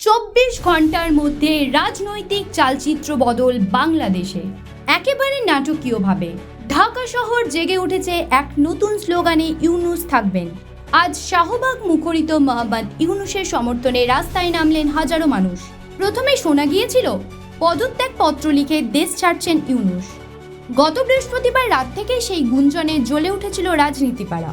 চব্বিশ ঘণ্টার মধ্যে রাজনৈতিক চালচিত্র বদল বাংলাদেশে। একেবারে নাটকীয়ভাবে। ঢাকা শহর জেগে উঠেছে এক নতুন স্লোগানে ইউনুস থাকবেন। আজ শাহবাগ মুখরিত মোহাম্মদ ইউনুসের সমর্থনে রাস্তায় নামলেন হাজারো মানুষ। প্রথমে শোনা গিয়েছিল পদত্যাগ পত্র লিখে দেশ ছাড়ছেন ইউনুস। গত বৃহস্পতিবার রাত থেকে সেই গুঞ্জনে জ্বলে উঠেছিল রাজনীতিপাড়া।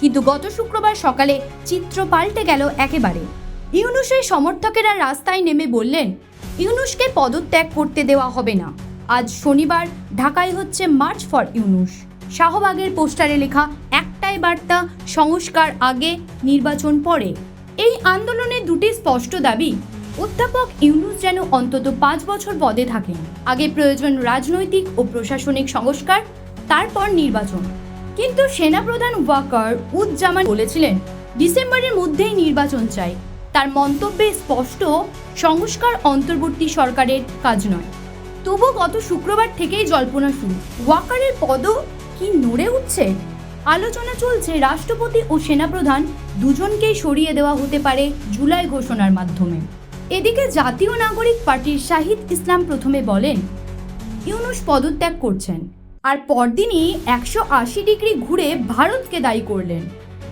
কিন্তু গত শুক্রবার সকালে চিত্র পাল্টে গেল একেবারে। ইউনুসের সমর্থকেরা রাস্তায় নেমে বললেন, ইউনুসকে পদত্যাগ করতে দেওয়া হবে না। আজ শনিবার ঢাকায় হচ্ছে মার্চ ফর ইউনুস। শাহবাগের পোস্টারে লেখা, একটাই বার্তা, সংস্কার আগে, নির্বাচন পরে। এই আন্দোলনের দুটি স্পষ্ট দাবি অধ্যাপক ইউনুস যেন অন্তত পাঁচ বছর পদে থাকেন। আগে প্রয়োজন রাজনৈতিক ও প্রশাসনিক সংস্কার, তারপর নির্বাচন। কিন্তু সেনাপ্রধান ওয়াকার উজ্জামান বলেছিলেন, ডিসেম্বরের মধ্যেই নির্বাচন চাই। তার মন্তব্যে স্পষ্ট সংস্কার অন্তর্বর্তী সরকারের কাজ নয়। তবু গত শুক্রবার থেকেই জল্পনা শুরু। ওয়াকারের পদ কি নড়ে উঠছে? আলোচনা চলছে রাষ্ট্রপতি ও সেনাপ্রধান দুজনকেই সরিয়ে দেওয়া হতে পারে জুলাই ঘোষণার মাধ্যমে। এদিকে জাতীয় নাগরিক পার্টির শাহিদ ইসলাম প্রথমে বলেন, ইউনুস পদত্যাগ করছেন। আর পরদিনই একশো আশি ডিগ্রি ঘুরে ভারতকে দায়ী করলেন।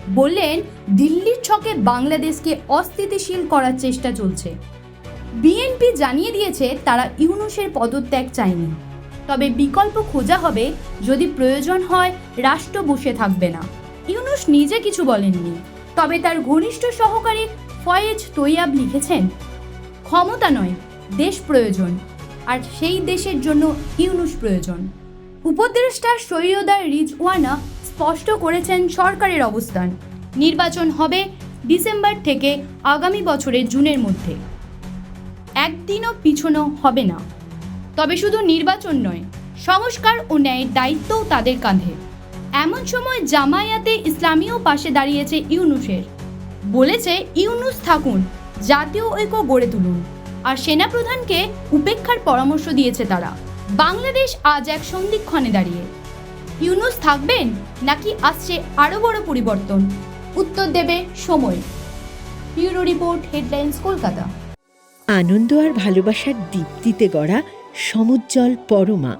বললেন, দিল্লির ছকে বাংলাদেশকে অস্থিতিশীল করার চেষ্টা চলছে। বিএনপি জানিয়ে দিয়েছে, তারা ইউনুসের পদত্যাগ চায়নি। তবে বিকল্প খোঁজা হবে, যদি প্রয়োজন হয়, রাষ্ট্র বসে থাকবে না। ইউনুস নিজে কিছু বলেননি। তবে তার ঘনিষ্ঠ সহকারী ফয়েজ তৈয়াব লিখেছেন, ক্ষমতা নয়, দেশ প্রয়োজন। আর সেই দেশের জন্য ইউনুস প্রয়োজন। উপদেষ্টা সৈয়দা রিজওয়ানা স্পষ্ট করেছেন সরকারের অবস্থান। নির্বাচন হবে ডিসেম্বর থেকে আগামী বছরের জুনের মধ্যে। একদিনও পিছনো হবে না। তবে শুধু নির্বাচন নয়, সংস্কার ও ন্যায়ের দায়িত্বও তাদের কাঁধে। এমন সময় জামায়াতে ইসলামীও পাশে দাঁড়িয়েছে ইউনুসের। বলেছে, ইউনুস থাকুন, জাতীয় ঐক্য গড়ে তুলুন। আর সেনাপ্রধানকে উপেক্ষার পরামর্শ দিয়েছে তারা। বাংলাদেশ আজ এক সন্ধিক্ষণে দাঁড়িয়ে। ইউনুস থাকবেন? নাকি আসছে আরও বড় পরিবর্তন? উত্তর দেবে সময়। Bureau report, headlines, Kolkata. আনন্দ আর ভালোবাসার দীপ্তিতে গড়া সমুজ্জ্বল পরমা।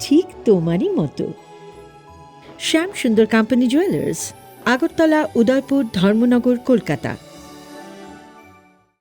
ঠিক তোমারই মতো। Shyam Sundar company jewellers Agartala, Udaipur, Dharmanagar, Kolkata.